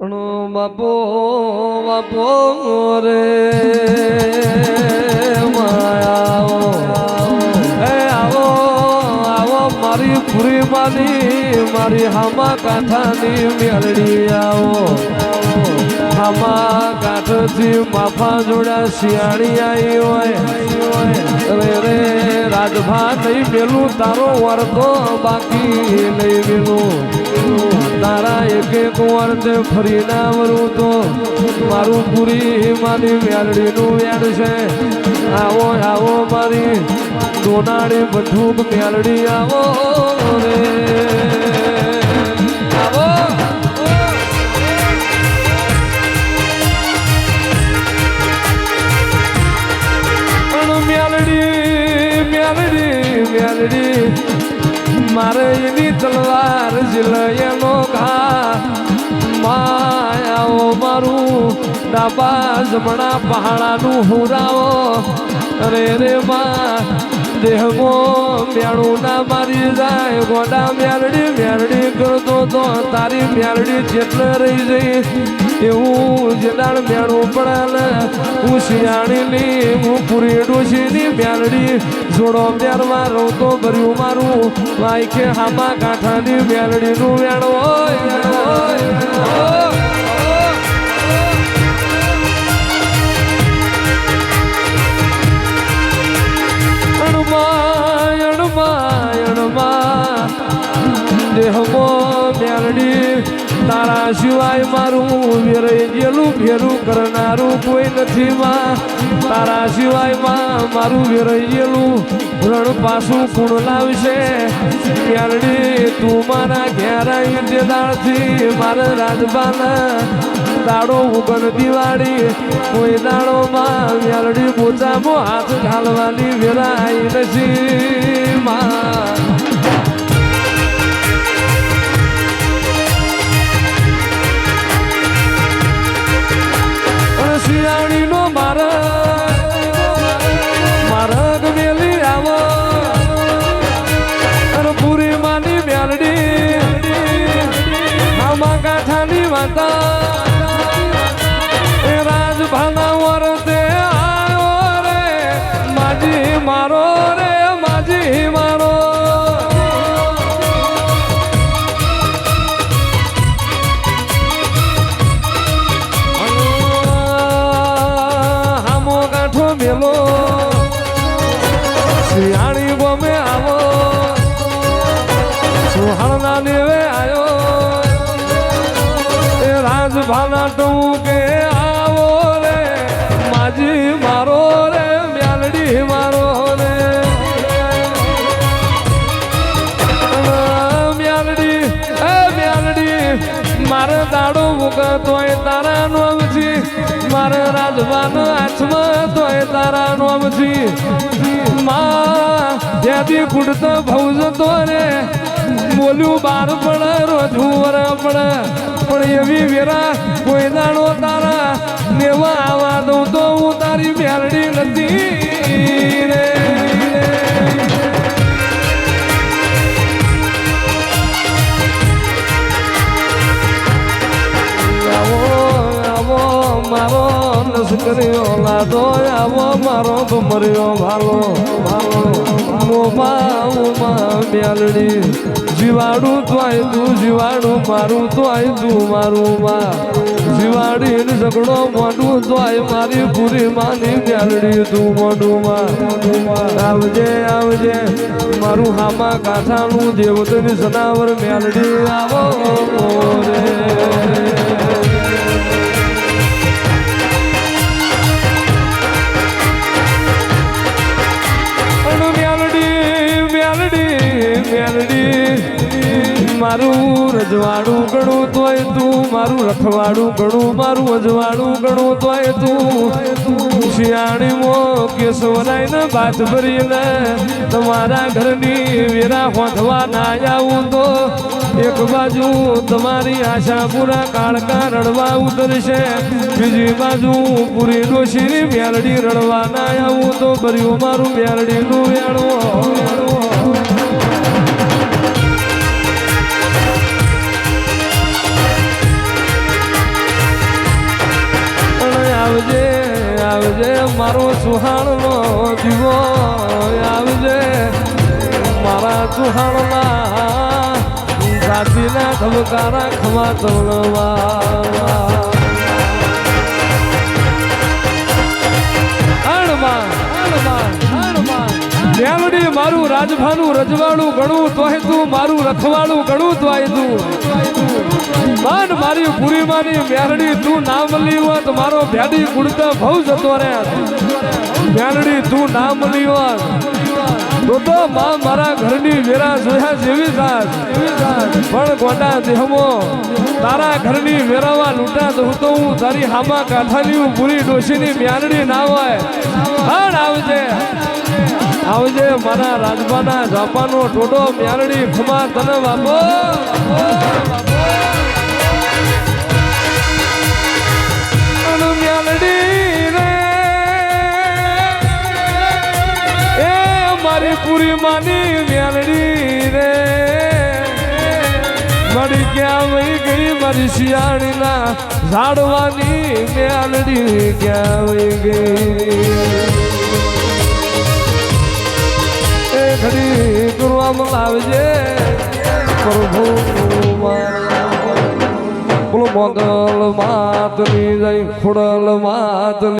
બાપો બાપો રે મારી પૂરી માની મારી હામા કાંઠાની મેળડી આવો. હામા કાંઠથી માફા જોડા શિયાળી આવી હોય. રે રે રાજભા નહીં મેલું, તારો વર્તો બાકી નહીં મેલું તારા એક એક વર્તે ફરી ના વરું તો મારું પૂરી મારી મેલડીનું વેડ છે. આવો આવો મારી સોનાળી બધું મેલડી આવો રે. તલવાર જિલ્લાનો ઘા માયાઓ મારું ડાબા જમણા પહાડાનું હુરાવો. અરે રે માં, દેહમો મેળું ના મારી જાય, ગોડા મેરડી મેરડી કરતો તો તારી મેરડી જેટલે રહી જઈ એવું જેદાળ મેળું પડે હું શિયાળીની હું પૂરી ડોશીની મેલડી. જોડો મેળવા રહું તો ભર્યું મારું. વાઈકે હામા કાંઠાની મેલડીનું વેણ હોય, વેણ સિવાય મારું વેરાઈ ગયેલું ભેરું કરનારું કોઈ નથી માં. તારા સિવાયમાં મારું વેરાઈ ગયેલું રણ પાછું કુણ લાવશે. મેલડી તું મારા ઘેરાઈ તે દાળથી મારા રાજબાના. દાડો ઉગણ દિવાળી, કોઈ દાડો માં મેલડી પોતામાં હાથ ઘાલવાની વેરાઈ નથી માં. મારો રે માજી મારો. હામો કાંઠો મેલો. દાડો તોય તારા નોમથી મારે રાજવાનો હાથમાં તોય તારા નોમથી માં ત્યાંથી કુડતો ભવ જતો રે બોલ્યું બાર પણ રોજું વર પણ. પણ એવી વેરા કોઈ દાડો તારા લેવા આવા દઉં તો હું તારી બેરડી નથી રે. લશ્કરીઓ લાદો આવો મારો ભમરિયો, ભાલો ભાલો મોમાં ઉમા મ્યાલડી. જીવાડું તોય તું જીવાડું મારું તોય તું મારું મા. જીવાડી ને ઝઘડો મોઢું તોય મારી પૂરી માની મ્યાલડી, તું મોઢું માં. આવજે આવજે, મારું હામા કાઠાનું દેવતની સનાવર મ્યાલડી. આવો રે. મારું રજવાડું ગણું તોય તું મારું રખવાડું ગણું, મારું અજવાડું ગણું તોય તું. શિયાળી મો કેશવરાય બાત ભરીને તમારા ઘરની વેરા હોંધવા ના આવું તો એક બાજુ તમારી આશા પૂરા કાળકા રડવા ઉતરશે, બીજી બાજુ પૂરી ડોશીની મેલડી રડવા ના આવું તો ભર્યું મારું મેલડીનું વેણું ચુહાણનો જીવો આવજે. મારા સુહાણમાં જાતિના ધબકારા ખમા આણમાં મેલડી મારું રાજભાનું રજવાડું ગણું તોય તું મારું રખવાડું ગણું તોય તું. માન મારી પૂરી માની મેલડી તું ના મળી હોત, મારો ભેડી ગુડતા ભવ જતો રે મેલડી તું ના મળી હોત, તો તો માં મારા ઘરની વેરા જોયા જેવી સાસ પણ ગોડા દેહમો, તારા ઘરની વેરાવા લૂંટા દઉં તો હું તારી હામા કાંઠાની હું પૂરી ડોશીની મ્યાનડી ના હોય. પણ આવજે આવજે મારા રાજપાના જાપાનો ટોટો મ્યાનડી ખમા તને બાપો ક્યાં વહી ગઈ મારી શિયાળીના ઝાડવાની મ્યાનડી ક્યાં વહી ગઈ એ ઘડી કરવામાં લાવજે પ્રભુ. બોલો મોગલ માતની જય ખોડલ માતની